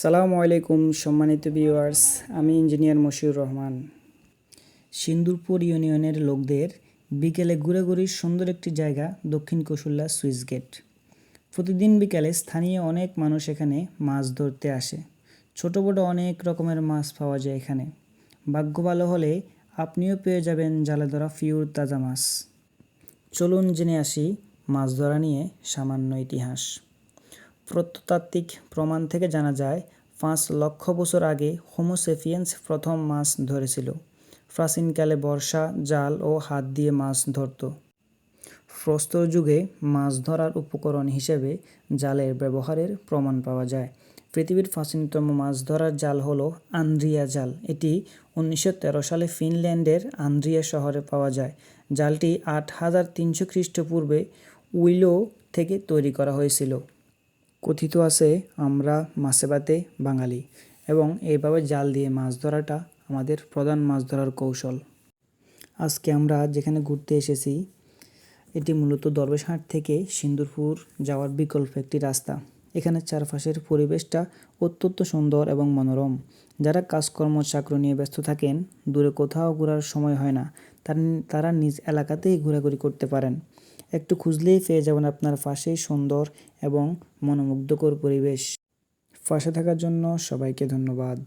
সালামু আলাইকুম, সম্মানিত ভিউয়ার্স আমি ইঞ্জিনিয়ার মশিউর রহমান। সিন্দুরপুর ইউনিয়নের লোকদের বিকেলে ঘুরাঘুরির সুন্দর একটি জায়গা, দক্ষিণ কৌশল্যা সুইস গেট। প্রতিদিন বিকালে স্থানীয় অনেক মানুষ এখানে মাছ ধরতে আসে। ছোট বড় অনেক রকমের মাছ পাওয়া যায় এখানে। ভাগ্য ভালো হলে আপনিও পেয়ে যাবেন জালে ধরা ফিউর তাজা মাছ। চলুন জেনে আসি মাছ ধরা নিয়ে সামান্য ইতিহাস। প্রত্নতাত্ত্বিক প্রমাণ থেকে জানা যায়, পাঁচ লক্ষ বছর আগে হোমোসেফিয়েন্স প্রথম মাছ ধরেছিল। প্রাচীনকালে বর্ষা, জাল ও হাত দিয়ে মাছ ধরত। প্রস্তর যুগে মাছ ধরার উপকরণ হিসেবে জালের ব্যবহারের প্রমাণ পাওয়া যায়। পৃথিবীর প্রাচীনতম মাছ ধরার জাল হল আন্দ্রিয়া জাল। এটি উনিশশো তেরো সালে ফিনল্যান্ডের আন্দ্রিয়া শহরে পাওয়া যায়। জালটি আট হাজার তিনশো খ্রিস্টপূর্বে উইলো থেকে তৈরি করা হয়েছিল। কথিত আছে, আমরা মাছে ভাতে বাঙালি এবং এইভাবে জাল দিয়ে মাছ ধরাটা আমাদের প্রধান মাছ ধরার কৌশল। আজকে আমরা যেখানে ঘুরতে এসেছি, এটি মূলত দরবেশহাট থেকে সিন্দুরপুর যাওয়ার বিকল্প একটি রাস্তা। এখানে চারপাশের পরিবেশটা অত্যন্ত সুন্দর এবং মনোরম। যারা কাজকর্ম চাকরি নিয়ে ব্যস্ত থাকেন, দূরে কোথাও ঘোরার সময় হয় না। তার- নিজ এলাকাতেই ঘোরাঘুরি করতে পারেন। একটু খুঁজলেই পেয়ে যাবেন আপনার পাশেই সুন্দর এবং মনোমুগ্ধকর পরিবেশ। পাশে থাকার জন্য সবাইকে ধন্যবাদ।